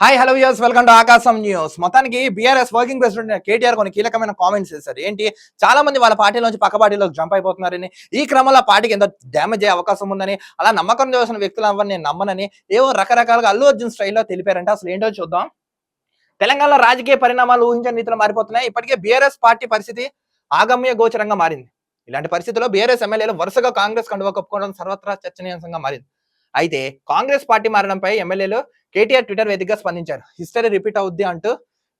Hi hello యూస్ welcome to ఆకాశం news మొత్తానికి బీఆర్ఎస్ వర్కింగ్ ప్రెసిడెంట్ కేటీఆర్ కొన్ని కీలకమైన కామెంట్స్ చేశారు. ఏంటి? చాలా మంది వాళ్ళ పార్టీలోంచి పక్క పార్టీలోకి జంప్ అయిపోతున్నారని ఈ క్రమంలో పార్టీకి ఎంత డ్యామేజ్ అయ్యే అవకాశం ఉందని అలా నమ్మకం చేసిన వ్యక్తులు అవ్వని నేను నమ్మనని ఏవో రకరకాలుగా అల్లు అర్జున్ స్టైల్లో తెలిపారంటే. అసలు ఏంటో చూద్దాం. తెలంగాణలో రాజకీయ పరిణామాలు ఊహించిన రీతిలో మారిపోతున్నాయి. ఇప్పటికే బీఆర్ఎస్ పార్టీ పరిస్థితి ఆగమ్య గోచరంగా మారింది. ఇలాంటి పరిస్థితుల్లో బీఆర్ఎస్ ఎమ్మెల్యేలు వరుసగా కాంగ్రెస్ కండువా కప్పుకోవడం సర్వత్రా చర్చనీయాంశంగా మారింది. అయితే కాంగ్రెస్ పార్టీ మారడంపై ఎమ్మెల్యేలు కేటీఆర్ ట్విట్టర్ వేదికగా స్పందించారు. హిస్టరీ రిపీట్ అవుద్ది అంటూ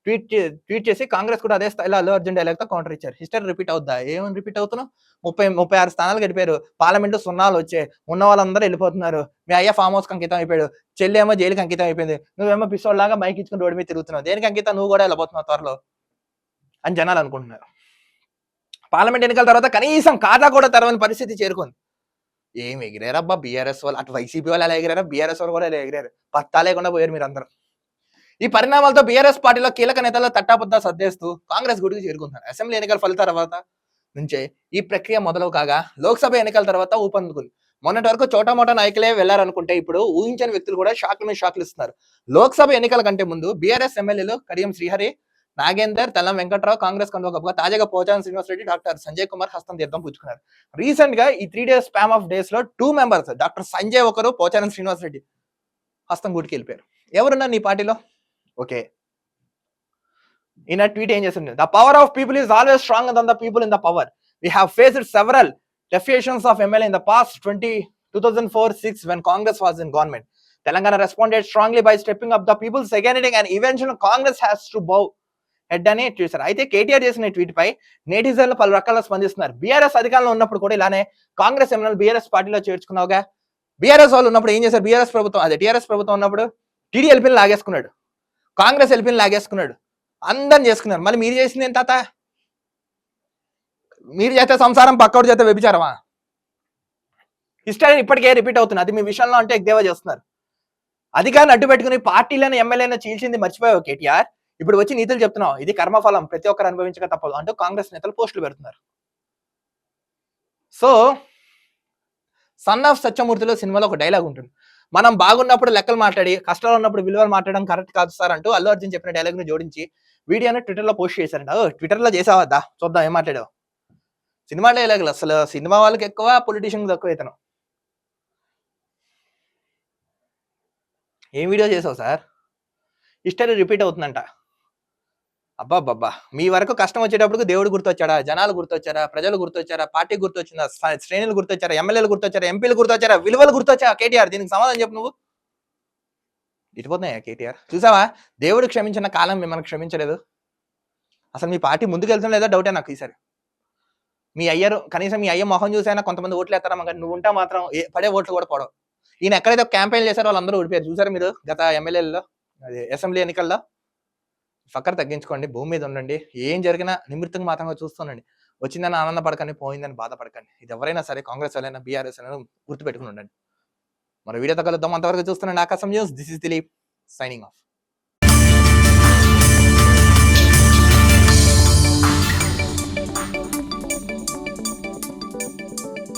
ట్వీట్ ట్వీట్ చేసి కాంగ్రెస్ కూడా అదే స్థాయిలో అల్లు అర్జున్ డైలాగ్తో కౌంటర్ ఇచ్చారు. హిస్టరీ రిపీట్ అవుద్దా? ఏమని రిపీట్ అవుతున్నావు? ముప్పై ముప్పై ఆరు స్థానాలు గడిపారు. పార్లమెంట్ సున్నాలు వచ్చాయి. ఉన్న వాళ్ళందరూ వెళ్ళిపోతున్నారు. మీ అయ్య ఫామ్ హౌస్ అంకితం అయిపోయాడు. చెల్లి ఏమో జైలుకి అంకితం అయిపోయింది. నువ్వేమో పిసోడ్లాగా మైక్ ఇచ్చుకుని రోడ్డు మీద తిరుగుతున్నావు. దేనికి అంకితం? నువ్వు కూడా వెళ్ళిపోతున్నావు త్వరలో అని జనాలు అనుకుంటున్నారు. పార్లమెంట్ ఎన్నికల తర్వాత కనీసం ఖాతా కూడా తెరవని పరిస్థితి చేరుకుంది. ఏం ఎగిరారబ్బా బీఆర్ఎస్ వాళ్ళు? అటు వైసీపీ వాళ్ళు అలా ఎగిరారా? బీఆర్ఎస్ వాళ్ళు కూడా ఎలా ఎగిరారు? పత్తా లేకుండా పోయారు మీరు అందరూ ఈ పరిణామాలతో బీఆర్ఎస్ పార్టీలో కీలక నేతలు తట్టాపుద్దా సర్దేస్తూ కాంగ్రెస్ గుడికి చేరుకుంటున్నారు. అసెంబ్లీ ఎన్నికల ఫలితాల తర్వాత నుంచే ఈ ప్రక్రియ మొదలు కాగా లోక్సభ ఎన్నికల తర్వాత ఊపందుకుంది మొన్నటి వరకు చోటా నాయకులే వెళ్ళారనుకుంటే ఇప్పుడు ఊహించని వ్యక్తులు కూడా షాక్ మీద షాక్లు ఇస్తున్నారు. లోక్సభ ఎన్నికల కంటే ముందు బీఆర్ఎస్ ఎమ్మెల్యేలు కడియం శ్రీహరి నాగేందర్ తెల్లం వెంకట్రావు కాంగ్రెస్ కండువగా తాజాగా పోచారం శ్రీనివాస్ రెడ్డి డాక్టర్ సంజయ్ కుమార్ హస్తం తీర్థం పుచ్చుకున్నారు. రీసెంట్గా ఈ త్రీ డేస్ స్పామ్ ఆఫ్ డేస్లో టూ మెంబర్స్ డాక్టర్ సంజయ్ ఒకరు పోచారం శ్రీనివాస్ రెడ్డి హస్తం గుడికి వెళ్ళిపోయారు. ఎవరున్నారు నీ పార్టీలో? ఓకే. ఈయన ట్వీట్ ఏం చేసింది the power of people is always strong than the people in the power we have faced several defections of MLA in the past twenty two thousand four six when Congress was in government Telangana responded strongly by stepping up the people seconding and invention Congress has to bow head అని చేశారు. అయితే కేటీఆర్ చేసిన tweet పై నేటిజన్లు పలు రకాల స్పందిస్తున్నారు. BRS అధికారంలో ఉన్నప్పుడు కూడా ఇలానే కాంగ్రెస్ ఎమ్మెల్యేలు బీఆర్ఎస్ పార్టీలో చేర్చుకున్నావుగా? బీఆర్ఎస్ వాళ్ళు ఉన్నప్పుడు ఏం చేశారు? బీఆర్ఎస్ ప్రభుత్వం అదే టీఆర్ఎస్ ప్రభుత్వం ఉన్నప్పుడు టీడీ ఎల్పీని లాగేసుకున్నాడు. కాంగ్రెస్ ఎల్పీని లాగేసుకున్నాడు. అందరిని చేసుకున్నారు. మళ్ళీ మీరు చేసింది ఏం తాత? మీరు చేస్తే సంసారం పక్కవాడు చేస్తే వ్యభిచారమా? హిస్టరీ ఇప్పటికే రిపీట్ అవుతుంది. అది మీ విషయంలో అంటే ఎగ్దేవా చేస్తున్నారు? అధికారాన్ని అడ్డు పెట్టుకుని పార్టీలను ఎమ్మెల్యేలను చీల్చింది మర్చిపోయావు కేటీఆర్? ఇప్పుడు వచ్చి నీతులు చెప్తున్నావు. ఇది కర్మఫలం ప్రతి ఒక్కరు అనుభవించక తప్పదు. అంటూ కాంగ్రెస్ నేతలు పోస్టులు పెడుతున్నారు. సో సన్ ఆఫ్ సత్యమూర్తిలో సినిమాలో ఒక డైలాగ్ ఉంటుంది. మనం బాగున్నప్పుడు లెక్కలు మాట్లాడి కష్టాలు ఉన్నప్పుడు విలువలు మాట్లాడడం కరెక్ట్ కాదు సార్ అంటూ అల్లు అర్జున్ చెప్పిన డైలాగ్ను జోడించి వీడియోని ట్విట్టర్లో పోస్ట్ చేశారంట. ఓ ట్విట్టర్ చేసావద్దా చూద్దాం ఏం మాట్లాడావు. సినిమా డైలాగులు అసలు సినిమా వాళ్ళకి ఎక్కువ పొలిటీషియన్ తక్కువ ఇతను. ఏం వీడియో చేసావు సార్? హిస్టరీ రిపీట్ అవుతుందంట. అబ్బాబ్బా మీ వరకు కష్టం వచ్చేటప్పుడు దేవుడు గుర్తొచ్చాడా? జనాలు గుర్తొచ్చారా? ప్రజలు గుర్తొచ్చారా? పార్టీ గుర్తొచ్చిందా? శ్రేణులు గుర్తొచ్చారా? ఎమ్మెల్యేలు గుర్తొచ్చారా? ఎంపీలు గుర్తొచ్చారా? విలువలు గుర్తొచ్చా కేటీఆర్ దీనికి సమాధానం చెప్పు నువ్వు. ఇటుపోతున్నాయా కేటీఆర్? చూసావా? దేవుడు క్షమించిన కాలం మిమ్మల్ని క్షమించలేదు. అసలు మీ పార్టీ ముందుకు వెళ్తున్నా లేదా డౌటే నాకు ఈసారి. మీ అయ్యారు కనీసం మీ అయ్య మొహం చూసైనా కొంతమంది ఓట్లు వేస్తారా? మగ నువ్వు ఉంటా మాత్రం పడే ఓట్లు కూడా పోవడం ఈయన ఎక్కడైతే క్యాంపెయిన్ చేశారో వాళ్ళందరూ ఓడిపోయారు. చూసారా మీరు గత ఎమ్మెల్యేలలో? అదే అసెంబ్లీ ఎన్నికల్లో? ఫక్కర్ తగ్గించుకోండి భూమి మీద ఉండండి. ఏం జరిగినా నిమిత్తంగా మాత్రంగా చూస్తుండండి. వచ్చిందని ఆనందపడకండి పోయిందని బాధపడకండి. ఇది ఎవరైనా సరే కాంగ్రెస్ వాళ్ళైనా బీఆర్ఎస్ అయినా గుర్తుపెట్టుకుని ఉండండి. మరి వీడియో తగ్గలుద్దాం. అంతవరకు చూస్తున్నాండి Akasam news. This is Dilip signing off.